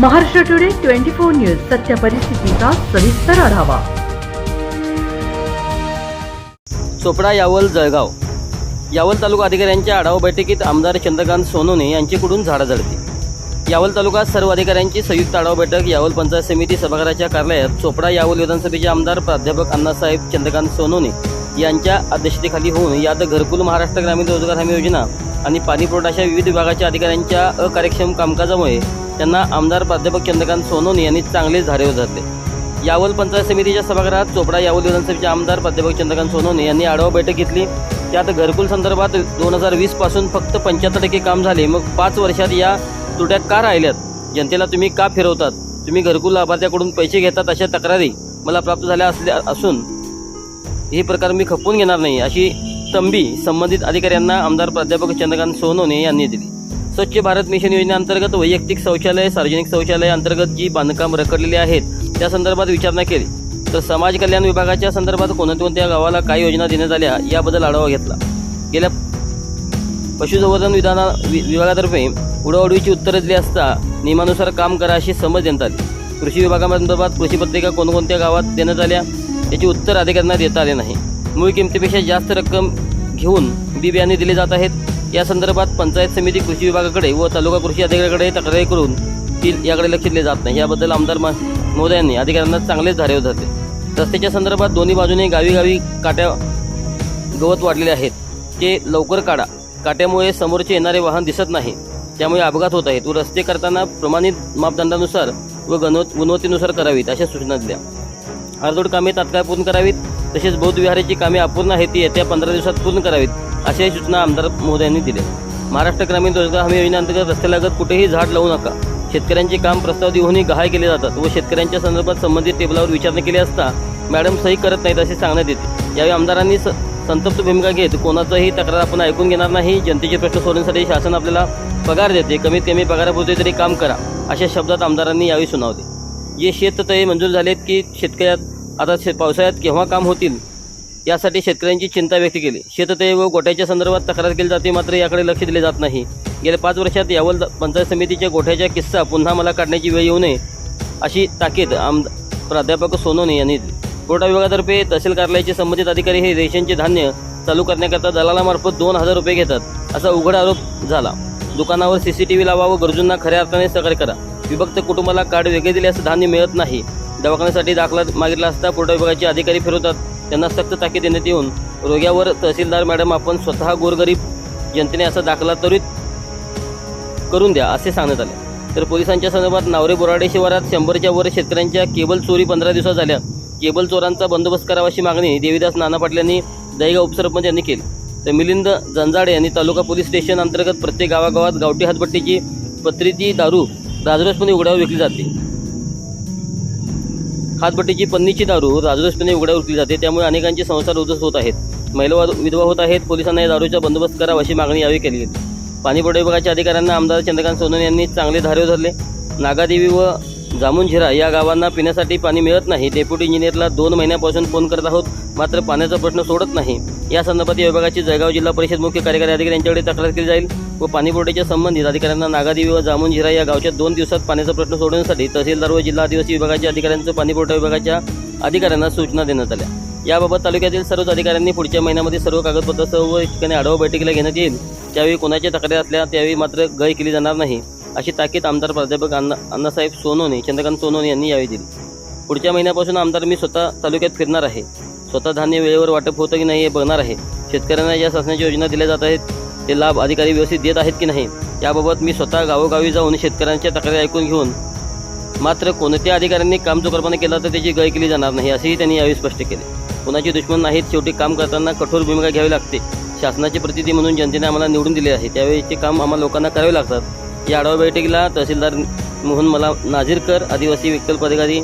Maharashtra today twenty four news सत्य परिस्थितीचा सविस्तर आढावा. चोपडा यावल जळगाव. यावल तालुका अधिकाऱ्यांच्या आढावा बैठकीत आमदार चंद्रकांत सोनोने यांच्याकडून झाडाझडती यावल तालुका सर्व अधिकाऱ्यांची संयुक्त आढावा बैठक यावल पंचायत समिती सभागृहाच्या कार्यालयात चोपडा यावल विधानसभेचे आमदार प्राध्यापक अण्णासाहेब चंद्रकांत सोनोने यांच्या अध्यक्षतेखाली होऊन यात घरकुल महाराष्ट्र ग्रामीण रोजगार हमी योजना आणि पाणीपुरवठाच्या विविध विभागाच्या अधिकाऱ्यांच्या अकार्यक्षम कामकाजामुळे त्यांना आमदार प्राध्यापक चंद्रकांत सोनोन यांनी चांगलेच धारेवर धरले यावल पंचायत समितीच्या सभागृहात चोपडा यावल विधानसभेचे आमदार प्राध्यापक चंद्रकांत सोनवणे यांनी आढावा बैठक घेतली. त्यात घरकुल संदर्भात दोन हजार वीसपासून फक्त पंच्याहत्तर टक्के काम झाले. मग पाच वर्षात या तुट्या का राहिल्यात? जनतेला तुम्ही का फिरवतात? तुम्ही घरकुल लाभार्थ्याकडून पैसे घेतात अशा तक्रारी मला प्राप्त झाल्या असल्या असून हे प्रकार मी खपवून घेणार नाही अशी तंबी संबंधित अधिकाऱ्यांना आमदार प्राध्यापक चंद्रकांत सोनोने यांनी दिली. स्वच्छ भारत मिशन योजनेअंतर्गत वैयक्तिक शौचालय सार्वजनिक शौचालय अंतर्गत जी बांधकाम रखडलेली आहेत त्या संदर्भात विचारणा केली. तर समाज कल्याण विभागाच्या संदर्भात कोणत्या गावाला काय योजना देण्यात आल्या याबद्दल आढावा घेतला. गेल्या पशुसंवर्धन विधाना वि- विभागातर्फे उडवाउडवीची उत्तरं दिली असता नियमानुसार काम करा अशी समज देण्यात आली. कृषी विभागासंदर्भात कृषी पत्रिका कोणकोणत्या गावात देण्यात आल्या याची उत्तर अधिकाऱ्यांना देता आले नाही. मूळ किमतीपेक्षा जास्त रक्कम घेऊन बी बियाणे दिले जात आहेत. या संदर्भात पंचायत समिती कृषी विभागाकडे व तालुका कृषी अधिकाऱ्याकडे तक्रारी करून ती याकडे लक्ष दिले जात नाही. याबद्दल आमदार महोदयांनी अधिकाऱ्यांना चांगलेच धारेव धरले रस्त्याच्या संदर्भात दोन्ही बाजूने गावी गावी काट्या गवत वाढलेले आहेत. ते लवकर काढा. काट्यामुळे समोरचे येणारे वाहन दिसत नाही. त्यामुळे अपघात होत आहेत व रस्ते करताना प्रमाणित मापदंडानुसार व गणव गुणवत्तेनुसार करावीत अशा सूचना दिल्या. अर्धोड कामे तात्काळ पूर्ण करावीत. तसेच बौद्धविहाराची कामे अपूर्ण आहेत ती येत्या पंधरा दिवसात पूर्ण करावीत अशाही सूचना आमदार महोदयांनी दिल्या महाराष्ट्र ग्रामीण रोजगार हमी योजनेअंतर्गत रस्त्यालगत कुठेही झाड लावू नका. शेतकऱ्यांचे काम प्रस्ताव देऊनही गहाळ केले जातात व शेतकऱ्यांच्या संदर्भात संबंधित टेबलावर विचारणा केली असता मॅडम सही करत नाहीत असे सांगण्यात येते. यावेळी आमदारांनी स- संतप्त भूमिका घेत कोणाचाही तक्रार आपण ऐकून घेणार नाही जनतेचे प्रश्न सोडण्यासाठी शासन आपल्याला पगार देते कमीत कमी पगारापुरते तरी काम करा अशा शब्दात आमदारांनी यावेळी सुनावले. जे शेततळे मंजूर झालेत की शेतकऱ्यात आता शे पावसाळ्यात केव्हा काम होतील यासाठी शेतकऱ्यांची चिंता व्यक्त केली. शेततळे व गोठ्याच्या संदर्भात तक्रार केली जाते मात्र याकडे लक्ष दिले जात नाही. गेल्या पाच वर्षात यावल पंचायत समितीच्या गोठ्याच्या किस्सा पुन्हा मला काढण्याची वेळ येऊ नये अशी ताकीद आम प्राध्यापक सोनोने यांनी दिली. पुरवठा विभागातर्फे तहसील कार्यालयाचे संबंधित अधिकारी हे रेशनचे धान्य चालू करण्याकरता दलालामार्फत दोन हजार रुपये घेतात असा उघड आरोप झाला. दुकानावर सीसीटीव्ही लावा व गरजूंना खऱ्या अर्थाने सहकार्य करा. विभक्त कुटुंबाला कार्ड वेगळे दिल्यास धान्य मिळत नाही. दवाखान्यासाठी दाखला मागितला असता पुरवठा विभागाचे अधिकारी फिरवतात. त्यांना सक्त ताकीद देण्यात येऊन रोग्यावर तहसीलदार मॅडम आपण स्वतः गोरगरीब जनतेने असा दाखला त्वरित करून द्या असे सांगण्यात आले. तर पोलिसांच्या संदर्भात नावरे बोराडे शिवारात शंभरच्या वर शेतकऱ्यांच्या केबल चोरी पंधरा दिवसात झाल्या. केबल चोरांचा बंदोबस्त करावा अशी मागणी देवीदास नाना पाटील यांनी दहीगाव उपसरपंच यांनी केली. तर मिलिंद जंजाडे यांनी तालुका पोलीस स्टेशन अंतर्गत प्रत्येक गावागावात गावठी हातपट्टीची पत्रिती दारू राजरोसपणे उघड्यावर विकली जाते. हातभट्टीची पन्नीची दारू राजरोसपणे उघड्यावर विकली जाते. त्यामुळे अनेकांचे संसार उद्ध्वस्त होत आहेत. महिला विधवा होत आहेत. पोलिसांना या दारूचा बंदोबस्त करावा अशी मागणी यावेळी केली गेली. पाणीपुरवठा विभागाच्या अधिकाऱ्यांना आमदार चंद्रकांत सोनवणे यांनी चांगले धारे धरले. नागादेवी व जामुनझिरा या गावांना पिण्यासाठी पाणी मिळत नाही. डेप्युटी इंजिनियरला दोन महिन्यापासून फोन करत आहोत. मात्र पाण्याचा प्रश्न सोडत नाही. या संदर्भात या विभागाची जळगाव जिल्हा परिषद मुख्य कार्यकारी अधिकारी यांच्याकडे तक्रार केली जाईल व पाणीपुरवठ्याच्या संबंधित अधिकाऱ्यांना नागादेवी व जामुनझिरा या गावच्या दोन दिवसात पाण्याचा प्रश्न सोडवण्यासाठी तहसीलदार व जिल्हा आदिवासी विभागाच्या अधिकाऱ्यांचं पाणीपुरवठा विभागाच्या अधिकाऱ्यांना सूचना देण्यात आल्या. याबाबत तालुक्यातील सर्वच अधिकाऱ्यांनी पुढच्या महिन्यामध्ये सर्व कागदपत्रासह व ठिकाणी आढावा बैठकीला घेण्यात येईल. त्यावेळी कोणाच्या तक्रारी असल्या त्यावेळी मात्र गय केली जाणार नाही अशी ताकीद आमदार प्राध्यापक अण्णा अण्णासाहेब सोनोने चंद्रकांत सोनोने यांनी यावेळी दिली. पुढच्या महिन्यापासून आमदार मी स्वतः तालुक्यात फिरणार आहे. स्वतः धान्य वेळेवर वाटप होतं की नाही हे बघणार आहे. शेतकऱ्यांना ज्या शासनाच्या योजना दिल्या जात आहेत. ते लाभ अधिकारी व्यवस्थित देत आहेत की नाही याबाबत मी स्वतः गावोगावी जाऊन शेतकऱ्यांच्या तक्रारी ऐकून घेऊन मात्र कोणत्या अधिकाऱ्यांनी काम चोखरपणे केला तर त्याची गय केली जाणार नाही असेही त्यांनी यावेळी स्पष्ट केले. कोणाचे दुश्मन नाहीत शेवटी काम करताना कठोर भूमिका घ्यावी लागते. शासनाचे प्रतिनिधी म्हणून जनतेने आम्हाला निवडून दिले आहे. त्यावेळीचे काम आम्हाला लोकांना करावे लागतात. या आढावा बैठकीला तहसीलदार मोहन मला नाझीरकर आदिवासी विकल्प अधिकारी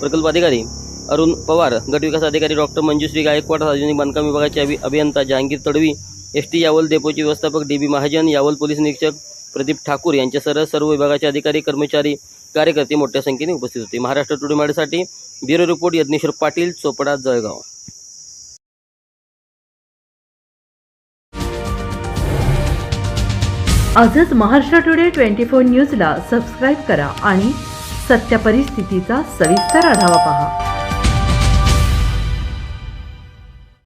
प्रकल्प अधिकारी अरुण पवार गट विकास अधिकारी डॉक्टर मंजुश्री गायकवाड सार्वजनिक बांधकाम विभागाचे अभि अभियंता जहांगीर तडवी एस टी यावल डेपोचे व्यवस्थापक D B Mahajan Yawal police निरीक्षक प्रदीप ठाकूर यांच्यासह सर्व विभागाचे अधिकारी कर्मचारी कार्यकर्ते मोठ्या संख्येने उपस्थित होते. महाराष्ट्र टुडे मॅडसाठी ब्युरो रिपोर्ट यज्ञेश्वर पाटील चोपडा जळगाव. आजच महाराष्ट्र टुडे ट्वेंटी फोर न्यूजला सबस्क्राईब करा आणि सत्य परिस्थितीचा सविस्तर आढावा पहा.